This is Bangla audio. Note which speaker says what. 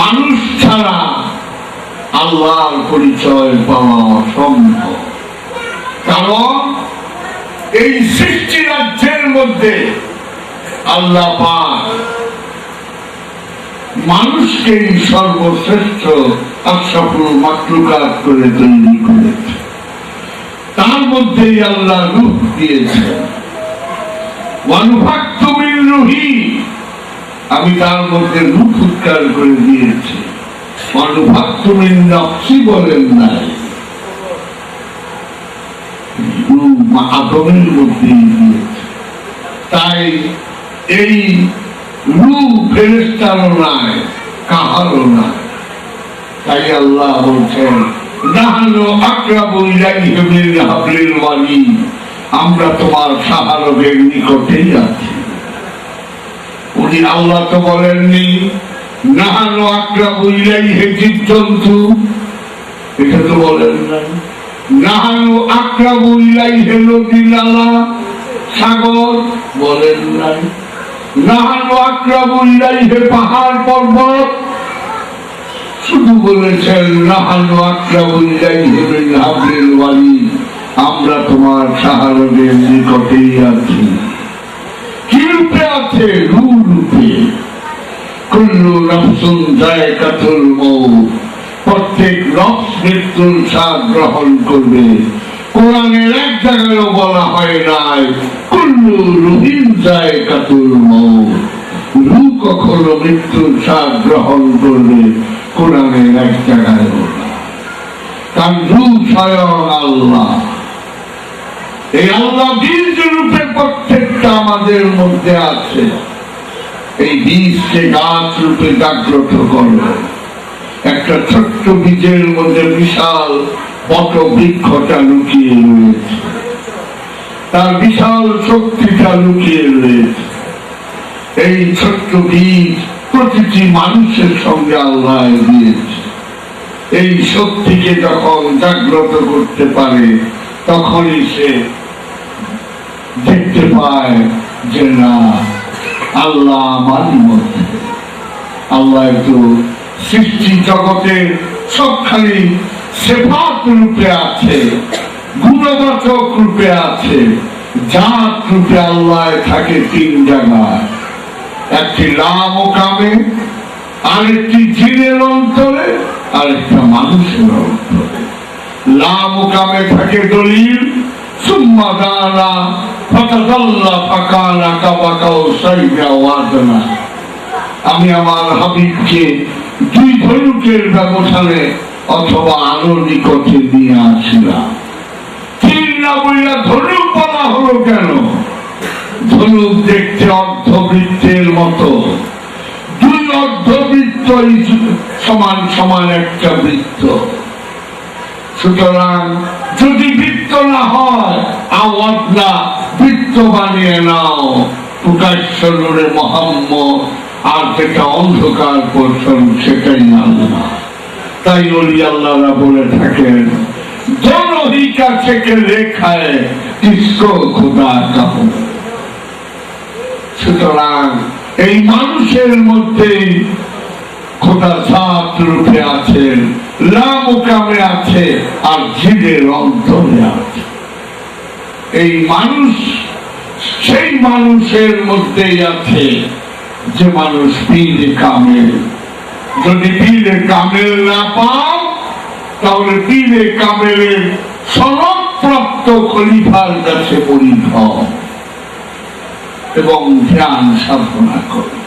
Speaker 1: মানুষ ছাড়া আল্লাহর পরিচয় পাওয়া অসম্ভব কারণ এই সৃষ্টি রাজ্যের মধ্যে আল্লাহ পাক মানুষকে সর্বশ্রেষ্ঠ আশাপুর মাতৃকার করে তৈরি করেছে। তার মধ্যেই আল্লাহ রূপ দিয়েছে ওয়ানুফাক্তুমির রুহি। আমি তার মধ্যে রূপ উৎকার করে দিয়েছি। অনুভাক্তুমিন বলেন নাই। আদমের দিয়েছে। তাই এই রূপ ফেরেস্তারও নাই, কাহারও নাই। তাই আল্লাহ বলছেন আমরা তোমার সাহারবের নিকটেই আছি। উনি আল্লাহ তো বলেননি আক্রাবু ইলাইহি জীবজন্তু। এটা তো বলেন নাই। নাহানো আক্রাবু ইলাইহি নদী নালা, সাগর, বলেন নাই। নাহানো আক্রাবু ইলাইহি পাহাড় পর্বত। শুধু বলেছেন, নাহানো আক্রাবু ইলাইহি মিন প্রত্যেক নফস মৃত্যুর স্বাদ গ্রহণ করবে। কোরআনের এক জায়গায়ও বলা হয় নাই, কুল্লু রুহিন জায়কাতুল মৌত রু কখনো মৃত্যুর স্বাদ গ্রহণ করবে, কোরআনের এক না। কারণ রু স্বয়ং আল্লাহ। এই আল্লাহ বীজ রূপে প্রত্যেকটা আমাদের মধ্যে আছে। এই বীজকে গাছ রূপে জাগ্রত করবে। একটা ছোট্ট বীজের মধ্যে বিশাল বট বৃক্ষটা লুকিয়ে রয়েছে। তার বিশাল শক্তিটা লুকিয়ে রয়েছে। এই ছোট্ট বীজ প্রতিটি মানুষের সঙ্গে আল্লাহ দিয়েছে। এই শক্তিকে যখন জাগ্রত করতে পারে, তখনই সে দেখতে পায় যে না আল্লাহ আমারই মধ্যে। আল্লাহ একটু সৃষ্টি জগতের সবখানি সেফাত রূপে আছে, গুণবাচক রূপে আছে, জাত রূপে আল্লাহ থাকে তিন জায়গায়। একটি লাম কামে, আরেকটি জিনের অন্তরে, আরেকটা মানুষের অন্তরে। লাম কামে থাকে দলিল, সুম্মা দানা আমি আমার হাবিবকে দুই ধনুকের ব্যবধানে অথবা আলোর নিকটে নিয়ে আসিলাম। বলা কেন? দেখতে অর্ধবৃত্তের মতো। সমান সমান একটা বৃত্ত। সুতরাং যদি বৃত্ত না হয়, আওয়াজ না বৃত্ত বানিয়ে নাও। প্রকাশ্য নূরে মোহাম্মদ, আর যেটা অন্ধকার পোষণ সেটাই আল্লাহ। তাই ওলি আল্লাহরা বলে থাকেন কাছে কে লেখায় কিসকো খোদা কাহ সুতরাং এই মানুষের মধ্যেই খোদা সাত রূপে আছেন লাম কামে আছে, আর জিদের অন্তরে আছে। এই মানুষ, সেই মানুষের মধ্যেই আছে যে মানুষ পীরে কামেল। যদি পীরে কামেল না পাও, তাহলে পীরে কামেলের সনদপ্রাপ্ত খলিফার কাছে পরিণত। এবং ধ্যান সাধনা করো।